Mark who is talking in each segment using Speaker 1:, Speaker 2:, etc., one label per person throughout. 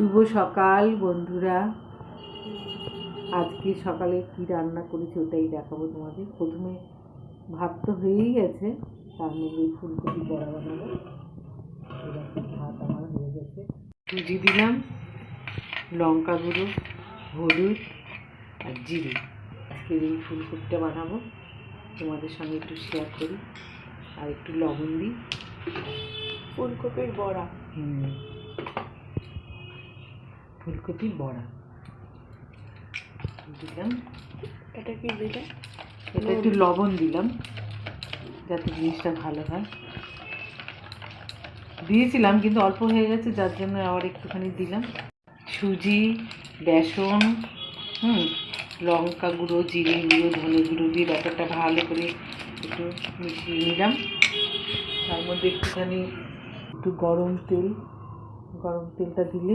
Speaker 1: শুভ সকাল বন্ধুরা। আজকে সকালে কি রান্না করেছি ওটাই দেখাবো তোমাদের। প্রথমে ভাত তো হয়েই গেছে তার মধ্যে ফুলকপি বড়া বানাবো। ভাত আমার হয়ে গেছে। সুজি দিলাম লঙ্কা গুঁড়ো হলুদ আর জিরে। আজকে এই ফুলকপিটা বানাবো। তোমাদের সঙ্গে একটু শেয়ার করি। আর একটু লবণ দিই।
Speaker 2: ফুলকপির বড়া।
Speaker 1: হুম। ফুলকপির বড়া। দিলাম।
Speaker 2: এটা কি দিলে?
Speaker 1: এটা একটু লবণ দিলাম যাতে জিনিসটা ভালো হয়। দিয়েছিলাম কিন্তু অল্প হয়ে গেছে যার জন্য আবার একটুখানি দিলাম। সুজি বেসন হুম লঙ্কা গুঁড়ো জিরে গুঁড়ো ধনে গুঁড়ো দিয়ে ব্যাপারটা ভালো করে একটু মিশিয়ে নিলাম। তার মধ্যে একটুখানি একটু গরম তেল গরম তেলটা দিলে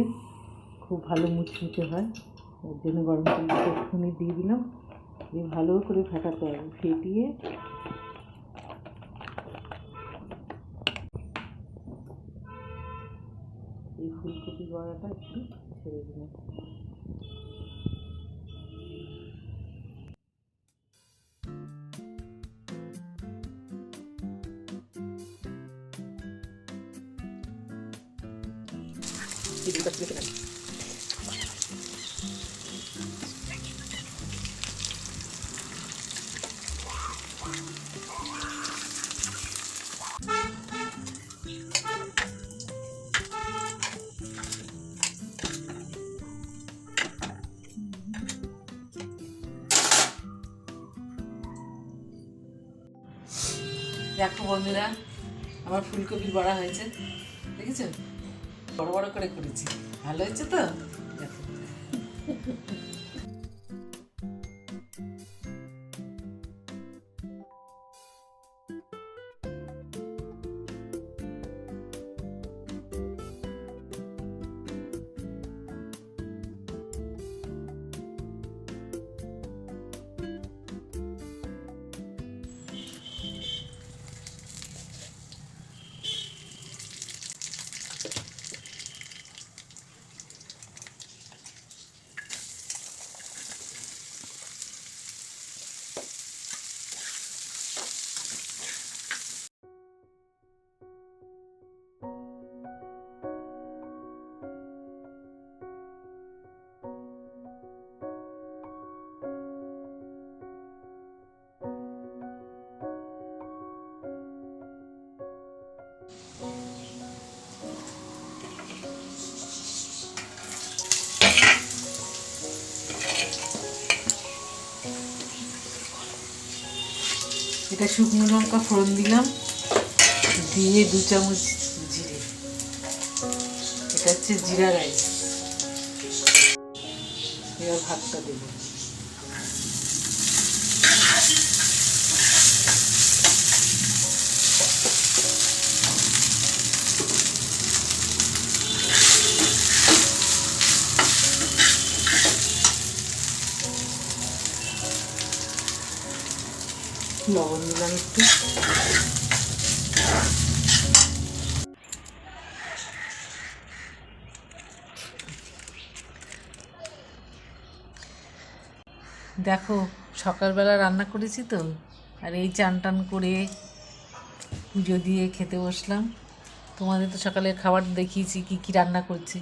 Speaker 1: খুব ভালো মুচমুচে হয়। ওর জন্য গরম তেলটা একটুখানি দিয়ে দিলাম। দিয়ে ভালো করে ফেটাতে হবে, ফেটিয়ে। এই ফুলকপি বড়াটা একটু ছেড়ে দিলাম। দেখো বন্ধুরা, আমার ফুলকপির বড়া হয়েছে দেখেছ বড় বড় করে করেছি। ভালো হয়েছে তো? দেখো। এটা শুকনো লঙ্কা ফোড়ন দিলাম, দিয়ে দু চামচ জিরে। এটা হচ্ছে জিরা রাইস। এবার ভাতটা দেবো। লবণ দিলাম একটু দেখো, সকালবেলা রান্না করেছি তো, আর এই চান টান করে পুজো দিয়ে খেতে বসলাম। তোমাদের তো সকালে খাবার দেখিয়েছি, কি কি রান্না করছি।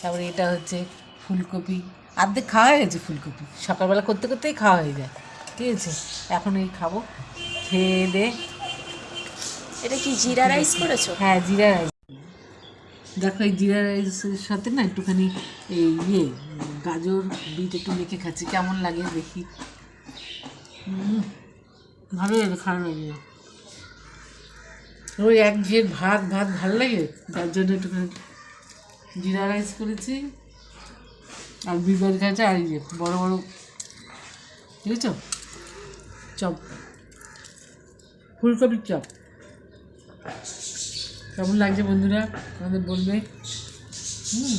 Speaker 1: তারপরে এটা হচ্ছে ফুলকপি। অর্ধেক খাওয়া হয়ে গেছে ফুলকপি। সকালবেলা করতে করতেই খাওয়া হয়ে যায়। ঠিক আছে এখন এই খাব। খেয়ে দে।
Speaker 2: এটা কি জিরা রাইস করেছ?
Speaker 1: হ্যাঁ জিরা রাইস। দেখো এই জিরা রাইসের সাথে না একটুখানি এই ইয়ে গাজর বিট একটু মেখে খাচ্ছি। কেমন লাগে দেখি। হুম, ভালো লাগে খারাপ লাগে ওই এক ঘের ভাত ভাত ভালো লাগে? যার জন্য একটুখানি জিরা রাইস করেছি। আর বিবার খাচ্ছে আর এই যে বড়ো বড়ো বুঝেছ? চপ। ফুলকপির চপ। কেমন লাগছে বন্ধুরা? আমাদের বলবে। হুম।